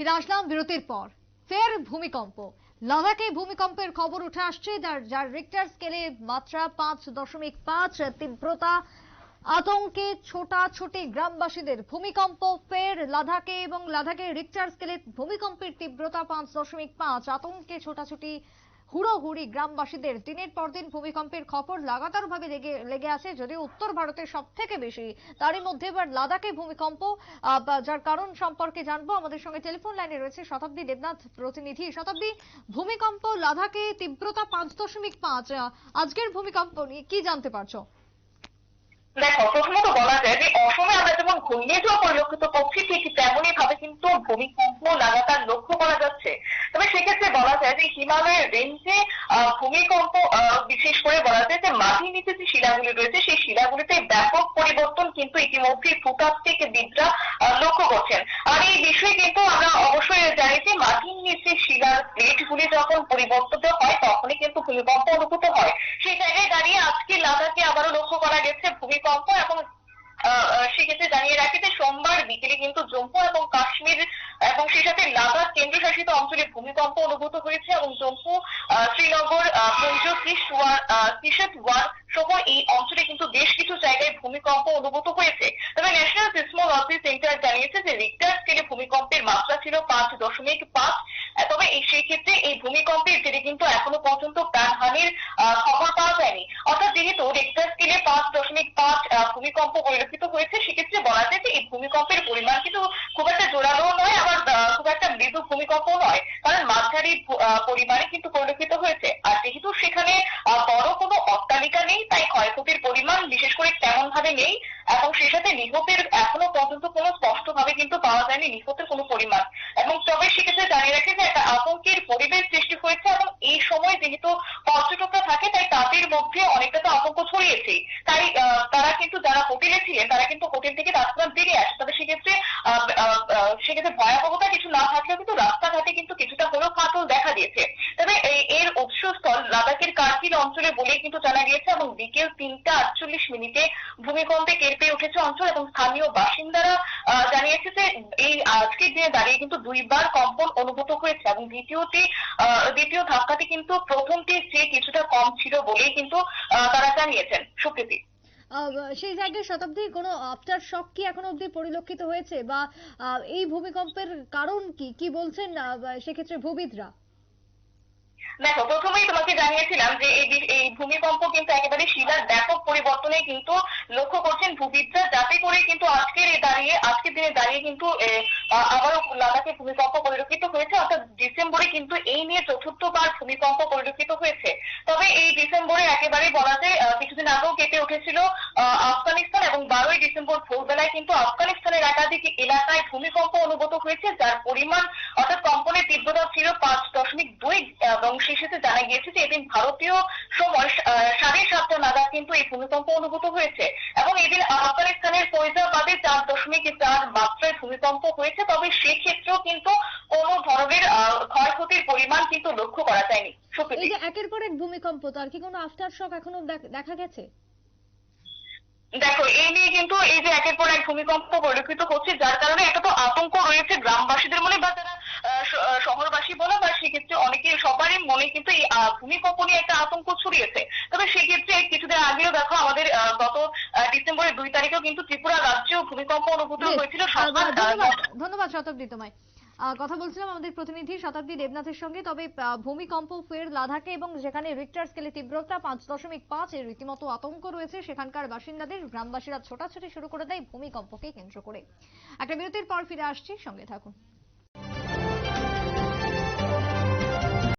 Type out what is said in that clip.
ফিরে আসলাম বিরতির পর। ফের ভূমিকম্প। লাদাখে ভূমিকম্পের খবর উঠে আসছে, যার যার রিক্টার স্কেলে মাত্রা পাঁচ দশমিক পাঁচ, তীব্রতা আতঙ্কে ছোটাছুটি গ্রামবাসীদের। ভূমিকম্প ফের লাদাখে এবং লাদাখে রিক্টার স্কেলে ভূমিকম্পের তীব্রতা পাঁচ দশমিক পাঁচ, আতঙ্কে ছোটাছুটি হুড়োহুড়ি গ্রামবাসীদের দিনের পর দিন ভূমিকম্পের খবর লাগাতার ভাবে লেগে আছে, যদিও উত্তর ভারতের সব থেকে বেশি। তারই মধ্যে এবার লাদাখে ভূমিকম্প যার কারণ সম্পর্কে জানব। আমাদের সঙ্গে টেলিফোন লাইনে রয়েছে শতাব্দী দেবনাথ প্রতিনিধি। শতাব্দী, ভূমিকম্প লাদাখে তীব্রতা পাঁচ দশমিক পাঁচ। আজকের ভূমিকম্প নিয়ে কি জানতে পারছ? দেখো, প্রথমত বলা যায় যে অসমে আমরা যেমন ঘূর্ণিঝড় পরিলক্ষিত করছি, ঠিক তেমনই ভাবে কিন্তু ভূমিকম্প লাগাতার লক্ষ্য করা যাচ্ছে। তবে সেক্ষেত্রে বলা যায় যে হিমালয়ের রেঞ্জে ভূমিকম্প বিশেষ করে বলা যায় যে মাটির নিচে যে শিলাগুলি রয়েছে সেই শিলাগুলিতে ব্যাপক পরিবর্তন কিন্তু ইতিমধ্যেই ভূতাত্ত্বিক আহ, লক্ষ্য করছেন। আর এই বিষয়ে কিন্তু আমরা অবশ্যই জানি যে মাটির নিচে শিলার প্লেটগুলি যখন পরিবর্তিত হয় তখনই কিন্তু ভূমিকম্প অনুভূত হয়। সেই জায়গায় দাঁড়িয়ে আজকে লাদাখে আবারও লক্ষ্য করা গেছে ভূমিকম্প এবং সেক্ষেত্রে জানিয়ে রাখি যে সোমবার বিকেলে কিন্তু জম্মু এবং কাশ্মীর এবং সেই সাথে লাদাখ কেন্দ্রশাসিত অঞ্চলে ভূমিকম্প অনুভূত হয়েছে এবং জম্মু শ্রীনগর পুঞ্জ সহ এই অঞ্চলে কিন্তু বেশ কিছু জায়গায় ভূমিকম্প অনুভূত হয়েছে। তবে ন্যাশনাল সিসমোলজি সেন্টার জানিয়েছে যে রিক্টার স্কেলে ভূমিকম্পের মাত্রা ছিল পাঁচ দশমিক পাঁচ। তবে সেই ক্ষেত্রে এই ভূমিকম্পের জেরে কিন্তু এখনও পর্যন্ত প্রাণহানির খবর পাওয়া যায়নি। অর্থাৎ যেহেতু রিক্টার স্কেলে পাঁচ দশমিক পাঁচ ভূমিকম্প পরিলক্ষিত হয়েছে, সেক্ষেত্রে বলা যায় যে এই ভূমিকম্পের পরিমাণ কিন্তু খুব একটা জোরালো নয়। আবার মৃদু ভূমিকম্প নয় কারণ মাঝারি পরিমাণে কিন্তু পরিলক্ষিত হয়েছে। আর যেহেতু সেখানে বড় কোনো অট্টালিকা নেই, তাই ক্ষয়ক্ষতির পরিমাণ বিশেষ করে তেমন ভাবে নেই, এবং সেই সাথে নিহতের এখনও পর্যন্ত কোনো স্পষ্ট ভাবে কিন্তু পাওয়া যায়নি নিহতের কোনো পরিমাণ। এবং তবে সেক্ষেত্রে জানিয়ে রাখি যে একটা আতঙ্কের পরিবেশ সৃষ্টি হয়েছে, এবং এই সময় যেহেতু পর্যটকরা থাকে তাই মধ্যে অনেকটা তো আতঙ্ক ছড়িয়েছে। তাই তারা কিন্তু যারা হোটেলে ছিলেন, তারা কিন্তু হোটেল থেকে রাস্তাঘাট বেরিয়ে আসে। তবে সেক্ষেত্রে সেক্ষেত্রে ভয়াবহতা কিছু না থাকলেও কিন্তু রাস্তাঘাটে কিন্তু কিছুটা হলেও ফাটল দেখা দিয়েছে। তবে এর উৎসস্থল লাদাখের কার্গিল অঞ্চলে বলেই কিন্তু জানা গিয়েছে এবং বিকেল তিনটা আটচল্লিশ মিনিটে ভূমিকম্পে পেয়ে উঠেছে অঞ্চল এবং স্থানীয় বাসিন্দারা জানিয়েছে যে এই আজকের দিনে দাঁড়িয়ে কিন্তু দুইবার কম্পন অনুভূত হয়েছে এবং দ্বিতীয়টি দ্বিতীয় ধাক্কাটি কিন্তু প্রথমটির চেয়ে কিছুটা কম ছিল বলেই কিন্তু তারা জানিয়েছেন। সুপ্রীতি। সেই জায়গায় শতাব্দী কোনো আফটার শক কি এখনও অবধি পরিলক্ষিত হয়েছে বা এই ভূমিকম্পের কারণ কি? কি বলছেন সেক্ষেত্রে ভূবিদরা? দেখো প্রথমেই তোমাকে জানিয়েছিলাম যে এই ভূমিকম্প কিন্তু একেবারে ব্যাপক পরিবর্তনে কিন্তু লক্ষ্য করছেন ভূবিদরা যাতে করে কিন্তু আজকের এই দাঁড়িয়ে, আজকের দিনে দাঁড়িয়ে কিন্তু আবারও লাদাখে ভূমিকম্প পরিলক্ষিত হয়েছে, অর্থাৎ ডিসেম্বরে কিন্তু এই নিয়ে চতুর্থবার ভূমিকম্প পরিলক্ষিত হয়েছে। তবে এই ডিসেম্বরে একেবারে বলা যায় কিছুদিন আগেও কেটে উঠেছিল আফগানিস্তান এবং বারোই ডিসেম্বর ভোরবেলায় কিন্তু আফগানিস্তানের একাধিক এলাকায় ভূমিকম্প অনুভূত হয়েছে, যার পরিমাণ অর্থাৎ কম্পনের তীব্রতা ছিল পাঁচ দশমিক দুই এবং শেষেতে জানা গিয়েছে যে এদিন ভারতীয় সময় সাড়ে সাতটা কিন্তু এই ভূমিকম্প অনুভূত হয়েছে। এবং এদিন আফগানিস্তানের ফৈজাবাদে চার দশমিক চার মাত্রায় ভূমিকম্প হয়েছে তবে সেক্ষেত্রেও কিন্তু কোনো ধরনের ক্ষয়ক্ষতির পরিমাণ কিন্তু লক্ষ্য করা যায়নি। এই যে একের পর এক ভূমিকম্প তার কি কোনো আফটার শক এখনও দেখ- দেখা গেছে? দেখো এই নিয়ে কিন্তু এই যে একের পর এক ভূমিকম্প পরিলক্ষিত হচ্ছে যার কারণে একটা তো আতঙ্ক রয়েছে গ্রামবাসীদের মনে বা যারা শহরবাসী বলো বা সেক্ষেত্রে অনেকে সবারই মনে কিন্তু এই ভূমিকম্প নিয়ে একটা আতঙ্ক ছড়িয়েছে। তবে সেক্ষেত্রে কিছুদিন আগেও দেখো আমাদের গত ডিসেম্বরের দুই তারিখেও কিন্তু ত্রিপুরা রাজ্যেও ভূমিকম্প অনুভূত হয়েছিল ধন্যবাদ শতাব্দী তোমায়। কথা বলছিলাম আমাদের প্রতিনিধি শতাব্দী দেবনাথের সঙ্গে তবে ভূমিকম্প ফের লাদাখে এবং যেখানে রিক্টার স্কেলে তীব্রতা পাঁচ দশমিক পাঁচ এর রীতিমতো আতঙ্ক রয়েছে সেখানকার বাসিন্দাদের গ্রামবাসীরা ছোটাছুটি শুরু করে দেয় ভূমিকম্পকে কেন্দ্র করে। একটা বিরতির পর ফিরে আসছি সঙ্গে থাকুন।